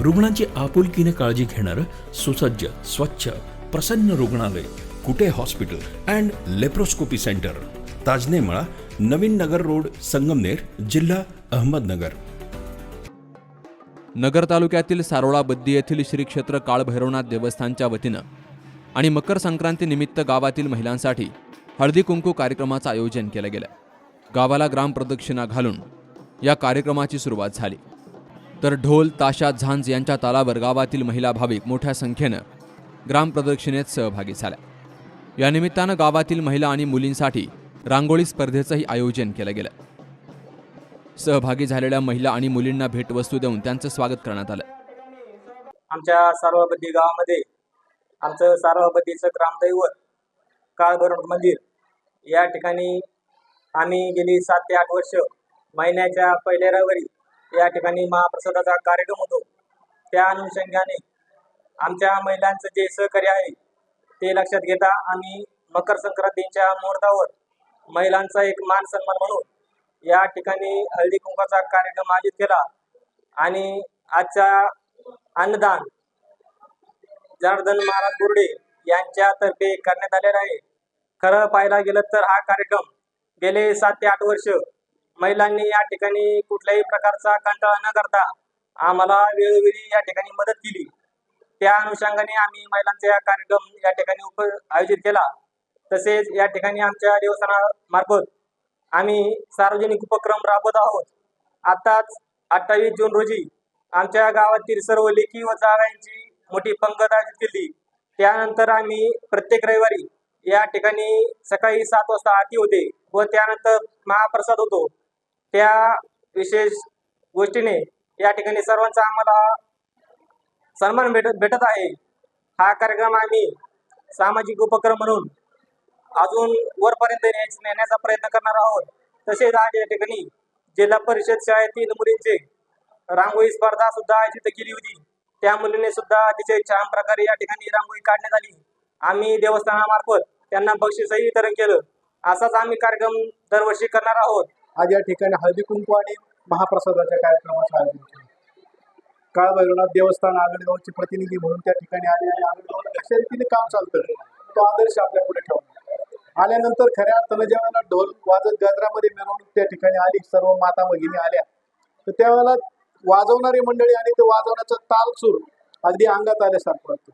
रुग्णांची आपुलकीने काळजी घेणारं सुसज्ज स्वच्छ प्रसन्न रुग्णालय Kute hospital and laparoscopy centre. Tajanemala Naveen Nagar road Sangamner जिल्हा अहमदनगर. नगर तालुक्यातील सारोळा बद्दी येथील श्री क्षेत्र काळभैरवनाथ देवस्थानच्या वतीनं आणि मकर संक्रांतीनिमित्त गावातील महिलांसाठी हळदी कुंकू कार्यक्रमाचं आयोजन केलं गेलं. गावाला ग्रामप्रदक्षिणा घालून या कार्यक्रमाची सुरुवात झाली. तर ढोल ताशा झांज यांच्या तालावर गावातील महिला भाविक मोठ्या संख्येनं ग्रामप्रदक्षिणेत सहभागी झाल्या. या निमित्तानं गावातील महिला आणि मुलींसाठी रांगोळी स्पर्धेचंही आयोजन केलं गेलं. सहभागी झालेल्या महिला आणि मुलींना भेटवस्तू देऊन त्यांचं स्वागत करण्यात आलं. आमच्या सार्वबद्धी गावामध्ये आमचं सार्वबद्दीचं ग्रामदैवत काळभैरव मंदिर या ठिकाणी आम्ही गेली सात ते आठ वर्ष महिन्याच्या पहिल्या रविवारी या ठिकाणी महाप्रसादाचा कार्यक्रम होतो. त्या अनुषंगाने आमच्या महिलांचं जे सहकार्य आहे ते लक्षात घेता आम्ही मकर संक्रांतीच्या मुहूर्तावर महिलांचा एक मान सन्मान म्हणून या ठिकाणी हळदी कुंकाचा कार्यक्रम आयोजित केला आणि आजचा अन्नदान जनार्दन महाराज गुरडे यांच्यातर्फे करण्यात आलेला आहे. खरं पाहायला गेलं तर हा कार्यक्रम गेले सात ते आठ वर्ष महिलांनी या ठिकाणी कुठल्याही प्रकारचा कंटाळा न करता आम्हाला वेळोवेळी या ठिकाणी मदत केली. त्या अनुषंगाने आम्ही महिलांचा या कार्यक्रम या ठिकाणी उप आयोजित केला. तसेच या ठिकाणी आमच्या देवस्थानामार्फत आम्ही सार्वजनिक उपक्रम राबवत आहोत. आताच अठ्ठावीस जून रोजी आमच्या गावातील सर्व लेखी व जागांची मोठी पंगत आयोजित केली. त्यानंतर आम्ही प्रत्येक रविवारी या ठिकाणी सकाळी सात वाजता आरती होते व त्यानंतर महाप्रसाद होतो. त्या विशेष गोष्टीने या ठिकाणी सर्वांचा आम्हाला सन्मान भेटत भेटत आहे. हा कार्यक्रम आम्ही सामाजिक उपक्रम म्हणून अजून वरपर्यंत नेण्याचा प्रयत्न करणार आहोत. तसेच आज या ठिकाणी जिल्हा परिषद शाळेतील मुलींचे रांगोळी स्पर्धा सुद्धा आयोजित केली होती. त्या मुलीने सुद्धा अतिशय छान प्रकारे या ठिकाणी रांगोळी काढण्यात आली. आम्ही देवस्थानामार्फत त्यांना बक्षीसही वितरण केलं. असाच आम्ही कार्यक्रम दरवर्षी करणार आहोत. आज या ठिकाणी हळदी कुंकू आणि महाप्रसादाच्या कार्यक्रमाचं आयोजन केलं. काळ भैरवनाथ देवस्थान आगडगावचे प्रतिनिधी म्हणून त्या ठिकाणी आले आणि आगडगावला कशा रीतीने काम चालतं. तो आदर्श आपल्या पुढे ठेवला. आल्यानंतर खऱ्या अर्थानं ज्या ढोल वाजत गजरामध्ये मिरवणूक त्या ठिकाणी आली सर्व माता भगिनी आल्या तर त्यावेळेला वाजवणारी मंडळी आणि ते वाजवण्याचा ताल सूर अगदी अंगात आल्यासारखं वाटतं.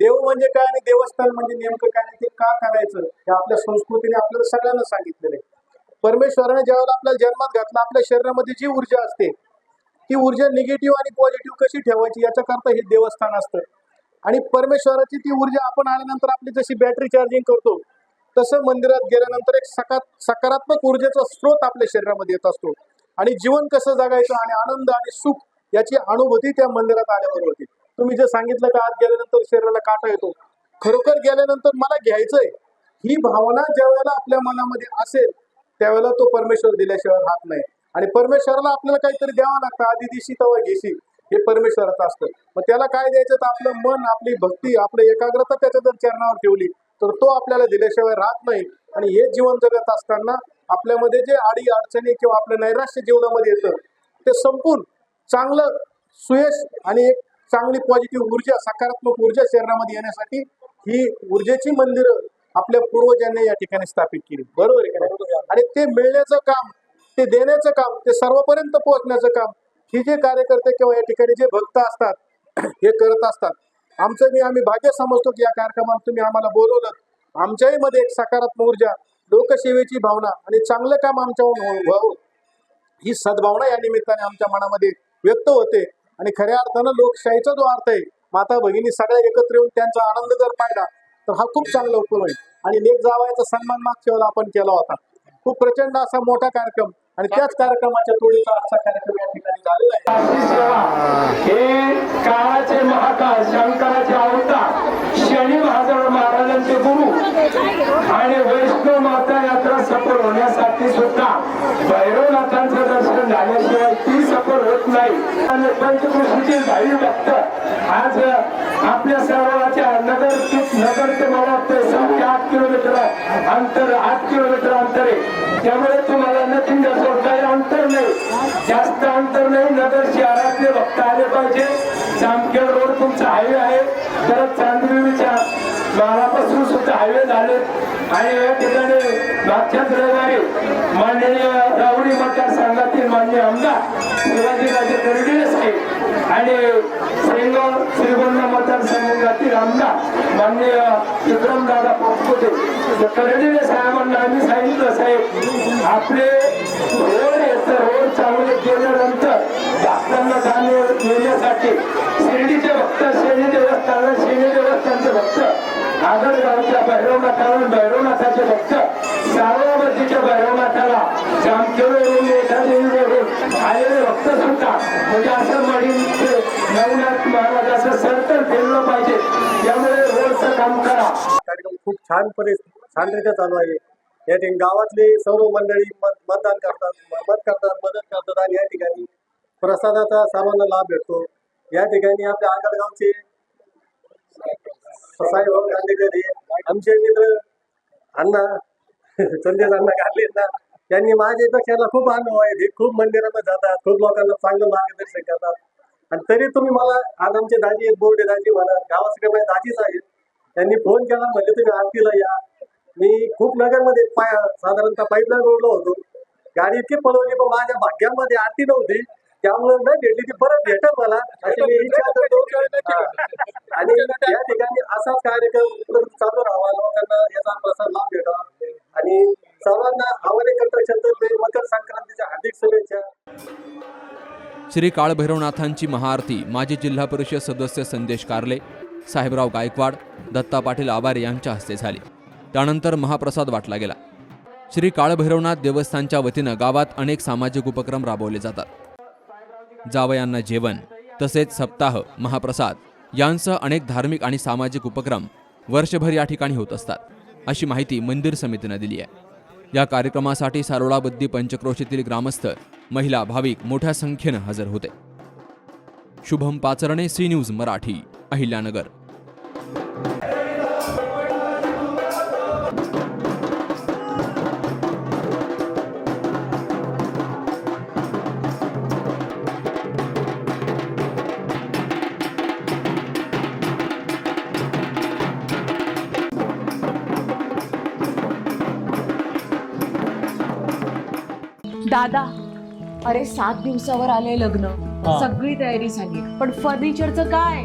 देव म्हणजे काय आणि देवस्थान म्हणजे नेमकं काय आणि ते का करायचं हे आपल्या संस्कृतीने आपल्याला सगळ्यांना सांगितलेलं आहे. परमेश्वराने ज्यावेळेला आपल्याला जन्मात घातला आपल्या शरीरामध्ये जी ऊर्जा असते ती ऊर्जा निगेटिव्ह आणि पॉझिटिव्ह कशी ठेवायची याच्याकरता हे देवस्थान असतं. आणि परमेश्वराची ती ऊर्जा आपण आल्यानंतर आपली जशी बॅटरी चार्जिंग करतो तसं मंदिरात गेल्यानंतर एक सका सकारात्मक ऊर्जेचा स्रोत आपल्या शरीरामध्ये येत असतो. आणि जीवन कसं जगायचं आणि आनंद आणि सुख याची अनुभूती त्या मंदिरात आल्यावर होती. तुम्ही जे सांगितलं का आत गेल्यानंतर शरीराला काटा येतो खरोखर गेल्यानंतर मला घ्यायचंय ही भावना ज्या वेळेला आपल्या मनामध्ये असेल त्यावेळेला तो परमेश्वर दिल्याशिवाय राहत नाही. आणि परमेश्वराला आपल्याला काहीतरी द्यावं लागतं. आधी दिशी तेव्हा घेशी. हे परमेश्वराचं असतं. मग त्याला काय द्यायचं? तर आपलं मन आपली भक्ती आपली एकाग्रता त्याच्या जर चरणावर ठेवली तर तो आपल्याला दिल्याशिवाय राहत नाही. आणि हे जीवन जगत असताना आपल्यामध्ये जे आडी अडचणी किंवा आपलं नैराश्य जीवनामध्ये येतं ते संपून चांगलं सुयश आणि एक चांगली पॉझिटिव्ह ऊर्जा सकारात्मक ऊर्जा शरीरामध्ये येण्यासाठी ही ऊर्जेची मंदिरं आपल्या पूर्वजांनी या ठिकाणी स्थापित केली. बरोबर आहे का नाही? आणि ते मिळण्याचं काम ते देण्याचं काम ते सर्वपर्यंत पोहोचण्याचं काम ही जे कार्यकर्ते किंवा या ठिकाणी जे भक्त असतात हे करत असतात. आमचं मी आम्ही भाग्य समजतो की या कार्यक्रमात तुम्ही आम्हाला बोलवलं. आमच्याही मध्ये एक सकारात्मक ऊर्जा लोकसेवेची भावना आणि चांगलं काम आमच्याहून व्हावं. ही सद्भावना या निमित्ताने आमच्या मनामध्ये व्यक्त होते. आणि खऱ्या अर्थानं लोकशाहीचा जो अर्थ आहे माता भगिनी सगळ्या एकत्र येऊन त्यांचा आनंद जर पाहिला तर हा खूप चांगला उपयोग होईल आणि लेख जावायचा सन्मान मागच्या वेळेला आपण केला होता. खूप प्रचंड असा मोठा कार्यक्रम आणि त्याच कार्यक्रमाच्या तोडीचा असा कार्यक्रम या ठिकाणी झालेला आहे. हे काळाचे महाकाल शंकराचे अवतार शनी महाजन महाराजांचे गुरु आणि वैष्णव माता यात्रा सफल होण्यासाठी सुद्धा भैरवनाथांचं दर्शन झाल्याशिवाय ती सफल होत नाही. आणि पंचकृषीचे भाई भक्त. आज आपल्या सर्वाच्या नगर नगर ते मला वाटतं साडे आठ किलोमीटर अंतर आठ किलोमीटर आहे त्यामुळे तुम्हाला नथिंग असं काही अंतर नाही. जास्त अंतर नाही. नगर शहरातले भक्त आले पाहिजे. जामखेड रोड तुमचा हायवे आहे. तर चांदविच्या मालापासून सुद्धा हायवे झाले. आणि या ठिकाणी मागच्याच रविवारी माननीय रावडी मतदारसंघातील माननीय आमदार शिवाजीराजे कर्डिले आणि श्रीगोंद श्रीगोंद मतदारसंघातील आमदार माननीय विक्रमदादा पोटकुटे तर कर्डिले साहेबांना आम्ही सांगितलं साहेब आपले रोड आहेत रोड चांगले केल्यानंतर भक्तांना जाणे येण्यासाठी शिर्डीचे भक्त शनी देवस्थान शनी देवस्थानचे भक्त आगरगावच्या भैरवनाथाला भैरवनाथाचे भक्त सावळावतीच्या भैरवनाथाला जामखेडवरून एखादेवीवरून आलेले भक्त सुद्धा. म्हणजे असं म्हणीन ते नवनाथ महाराज असं सर्कल फिरलं पाहिजे त्यामुळे रोडचं काम करा छान परिस्थिती छानपणे छानरित्या चालू आहे. या ठिकाणी गावातले सर्व मंडळी मत मतदान करतात मत करतात मदत करतात आणि या ठिकाणी प्रसादाचा सर्वांना लाभ भेटतो. या ठिकाणी आपल्या आगरगावचे साईबाब गांधीकर आमचे मित्र अण्णा संदेश अण्णा गाडले ना त्यांनी माझ्यापेक्षा खूप अनुभव आहेत. हे खूप मंदिरात जातात खूप लोकांना चांगलं मार्गदर्शन करतात. आणि तरी तुम्ही मला आज आमचे दाजी आहेत बोर्डे दाजी म्हणा गावाचे माझे दाजीच आहेत त्यांनी फोन केला म्हणजे तुम्ही आरतीला या. मी खूप नगरमध्ये पाय साधारणतः पाईपलाईन रोडला होतो. गाडी इतकी पळवली पण माझ्या भाग्यामध्ये आरती नव्हती. त्यामुळे नाही भेटली ती परत भेटत मला अशी मी इच्छा करतो. आणि या ठिकाणी असाच कार्यक्रम चालू राहावा लोकांना याचा प्रसार लाभ भेटावा. आणि सर्वांना आवाने कंट्रक्शन मकर संक्रांतीच्या हार्दिक शुभेच्छा. श्री काळभैरवनाथांची महाआरती माजी जिल्हा परिषद सदस्य संदेश कारले. साहेबराव गायकवाड दत्ता पाटील आबारे यांच्या हस्ते झाली. त्यानंतर महाप्रसाद वाटला गेला. श्री काळभैरवनाथ देवस्थानच्या वतीनं गावात अनेक सामाजिक उपक्रम राबवले जातात. जावयांना जेवण तसेच सप्ताह महाप्रसाद यांसह अनेक धार्मिक आणि सामाजिक उपक्रम वर्षभर या ठिकाणी होत असतात अशी माहिती मंदिर समितीनं दिली आहे. या कार्यक्रमासाठी सारोळाबद्दी पंचक्रोशीतील ग्रामस्थ महिला भाविक मोठ्या संख्येनं हजर होते. Shubham Pacharne C news Marathi. Ahilyanagar दादा अरे सात दिवसावर आले लग्न. सगळी तयारी झाली. पण फर्निचरचं काय?